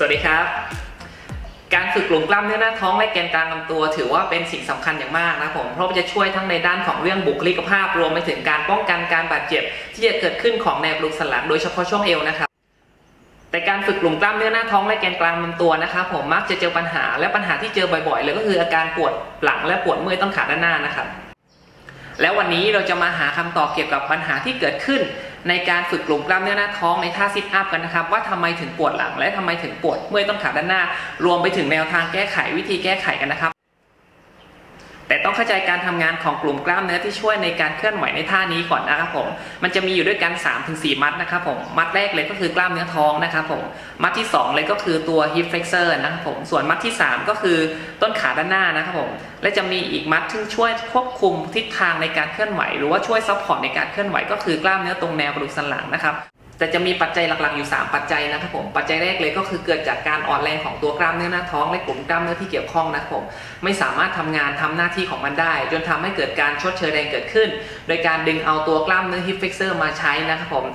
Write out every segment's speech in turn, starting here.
สวัสดีครับ การฝึกกลุ่มกล้ามเนื้อหน้าท้องและแกนกลางลำตัว ถือว่าเป็นสิ่งสำคัญอย่างมากนะผมเพราะจะช่วยทั้งในด้านของเรื่องบุคลิกภาพรวมไปถึงการป้องกันการบาดเจ็บ ที่จะเกิดขึ้นของแนวกระดูกสันหลังโดยเฉพาะช่วงเอวนะครับแต่การฝึกกลุ่มกล้ามเนื้อหน้าท้องและแกนกลางลำตัวนะครับผมมักจะเจอปัญหาและปัญหาที่เจอบ่อยๆเลยก็คืออาการปวดหลังและปวดเมื่อยต้นขาด้านหน้านะครับ แล้ววันนี้เราจะมาหาคำตอบเกี่ยวกับปัญหาที่เกิดขึ้น ในการฝึกกลุ่มกล้ามเนื้อหน้าท้องในท่าซิทอัพกันนะครับ ว่าทำไมถึงปวดหลังและทำไมถึงปวดเมื่อยต้นขาด้านหน้า รวมไปถึงแนวทางแก้ไขวิธีแก้ไขกันนะครับ แต่ต้องเข้าใจการทำงานของกลุ่มกล้ามเนื้อที่ช่วยในการเคลื่อนไหวในท่านี้ก่อนนะครับผม มันจะมีอยู่ด้วยกัน 3-4 มัดนะครับผม มัดแรกเลยก็คือกล้ามเนื้อท้องนะครับผม มัดที่ 2 เลยก็คือตัว hip flexor นะครับผม ส่วนมัดที่ 3 ก็คือต้นขาด้านหน้านะครับผม และจะมีอีกมัดที่ช่วยควบคุมทิศทางในการเคลื่อนไหว หรือว่าช่วยซัพพอร์ตในการเคลื่อนไหวก็คือกล้ามเนื้อตรงแนวกระดูกสันหลังนะครับ แต่จะมีปัจจัยหลักๆอยู่ 3 ปัจจัยนะครับผมปัจจัยแรกเลยก็คือเกิดจากการอ่อนแรงของตัวกล้ามเนื้อหน้าท้องและกลุ่มกล้ามเนื้อที่เกี่ยวข้องนะครับผมไม่สามารถทำงานทำหน้าที่ของมันได้ จนทำให้เกิดการชดเชยแรงเกิดขึ้น โดยการดึงเอาตัวกล้ามเนื้อ hip flexor มาใช้นะครับผม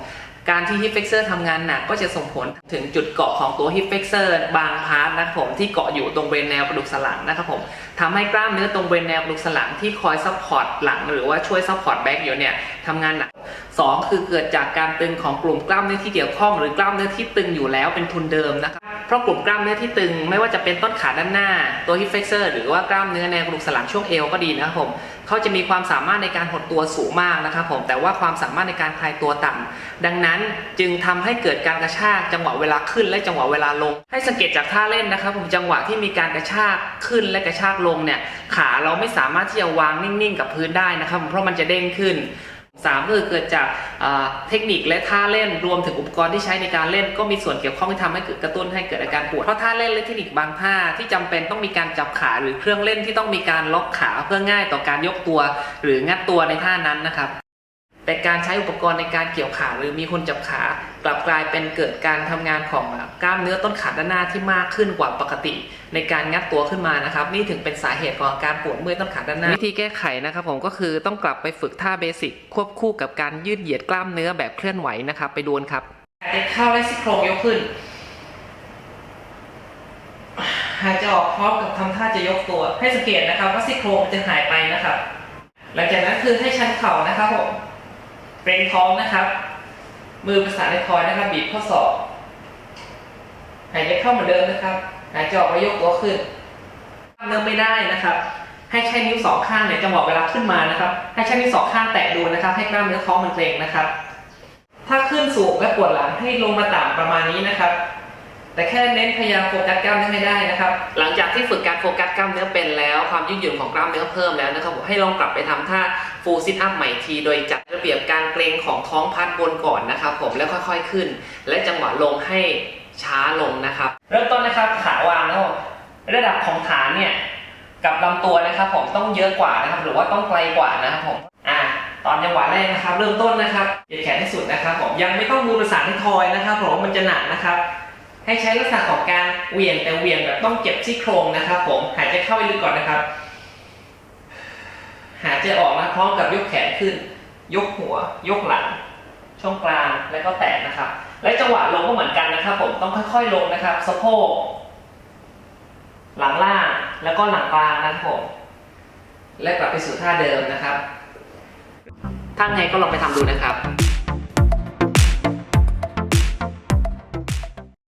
การที่ hip flexor ทำงานหนักก็จะส่งผลถึงจุดเกาะของตัว hip flexor บางพาร์ทนะครับผมที่เกาะอยู่ตรงบริเวณแนวกระดูกสันหลังนะครับผมทำให้กล้ามเนื้อตรงบริเวณแนวกระดูกสันหลังที่คอยซัพพอร์ตหลัง หรือว่าช่วยซัพพอร์ตแบ็กอยู่เนี่ยทำงานหนัก สองคือเกิดจากการตึงของกลุ่มกล้ามเนื้อที่เกี่ยวข้อง หรือกล้ามเนื้อที่ตึงอยู่แล้วเป็นทุนเดิมนะครับเพราะกลุ่มกล้ามเนื้อที่ตึงไม่ว่าจะเป็นต้นขาด้านหน้า ตัว hip flexor หรือว่ากล้ามเนื้อแนวกระดูกสันหลังช่วงเอวก็ดีนะครับผมเขาจะมีความสามารถในการหดตัวสูงมากนะครับผมแต่ว่าความสามารถในการคลายตัวต่ำดังนั้นจึงทำให้เกิดการกระชากจังหวะเวลาขึ้นและจังหวะเวลาลง ให้สังเกตจากท่าเล่นนะครับผมจังหวะที่มีการกระชากขึ้นและกระชากลงเนี่ยขาเราไม่สามารถที่จะวางนิ่งๆ กับพื้นได้นะครับเพราะมันจะเด้งขึ้น สามก็คือเกิดจากเทคนิคและท่าเล่นรวมถึงอุปกรณ์ที่ใช้ในการเล่น ก็มีส่วนเกี่ยวข้องที่ทำให้เกิดกระตุ้นให้เกิดอาการปวดเพราะท่าเล่นและเทคนิคบางท่าที่จำเป็นต้องมีการจับขาหรือเครื่องเล่นที่ต้องมีการล็อกขาเพื่อง่ายต่อการยกตัว หรืองัดตัวในท่านั้นนะครับแต่การใช้อุปกรณ์ในการเกี่ยวขาหรือมีคนจับขา กลับกลายเป็นเกิดการทำงานของกล้ามเนื้อต้นขาด้านหน้าที่มากขึ้นกว่าปกติ ในการงัดตัวขึ้นมานะครับ นี่ถึงเป็นสาเหตุของการปวดเมื่อยต้นขาด้านหน้า วิธีแก้ไขนะครับผมก็คือต้องกลับไปฝึกท่าเบสิกควบคู่กับการยืดเหยียดกล้ามเนื้อแบบเคลื่อนไหวนะครับ ไปดูนครับเด็กเข้าและซี่โครงยกขึ้นหายใจออกพร้อมกับทำท่าจะยกตัว ให้สังเกตนะครับว่าซี่โครงจะหายไปนะครับ หลังจากนั้นคือให้ชันเข่านะครับผมเกรงท้องนะครับ มือประสานในคอยนะครับ บีบข้อศอกหายใจเข้าเหมือนเดิมนะครับ หายใจออกไปยกตัวขึ้นเริ่มไม่ได้นะครับ ให้ใช้นิ้วสองข้างเนี่ยจังหวะเวลาขึ้นมานะครับ ให้ใช้นิ้วสองข้างแตะดูนะครับ ให้กล้ามเนื้อท้องมันเกร็งนะครับ ถ้าขึ้นสูงและปวดหลังให้ลงมาต่ำประมาณนี้นะครับ แต่แค่เน้นพยายามโฟกัสกล้ามเนื้อให้ได้นะครับ หลังจากที่ฝึกการโฟกัสกล้ามเนื้อเป็นแล้ว ความยืดหยุ่นของกล้ามเนื้อเพิ่มแล้วนะครับผมให้ลองกลับไปทำท่า full sit up ใหม่ทีโดยจัดระเบียบการเกรงของท้องพัดบนก่อนนะครับผมแล้วค่อยๆขึ้น และจังหวะลงให้ช้าลงนะครับ เริ่มต้นนะครับขาวางนะครับระดับของฐานเนี่ยกับลำตัวนะครับ ผมต้องเยอะกว่านะครับ หรือว่าต้องไกลกว่านะครับผมอ่าตอนจังหวะแรกนะครับ เริ่มต้นนะครับเหยียดแขนให้สุดนะครับผมยังไม่ต้องมือประสานที่ทอยนะครับผมมันจะหนักนะครับ ให้ใช้ลักษณะของการเวียงแต่เวียงแบบต้องเก็บซี่โครงนะครับ ผมหายใจเข้าไปลึกก่อนนะครับ หายใจออกนะพร้อมกับยกแขนขึ้น ยกหัว ยกหลัง ช่องกลางแล้วก็แตะนะครับ และจังหวะลงก็เหมือนกันนะครับผมต้องค่อยๆลงนะครับ สะโพกหลังล่างแล้วก็หลังกลางนะครับผมและกลับไปสู่ท่าเดิมนะครับถ้าไงก็ลองไปทำดูนะครับ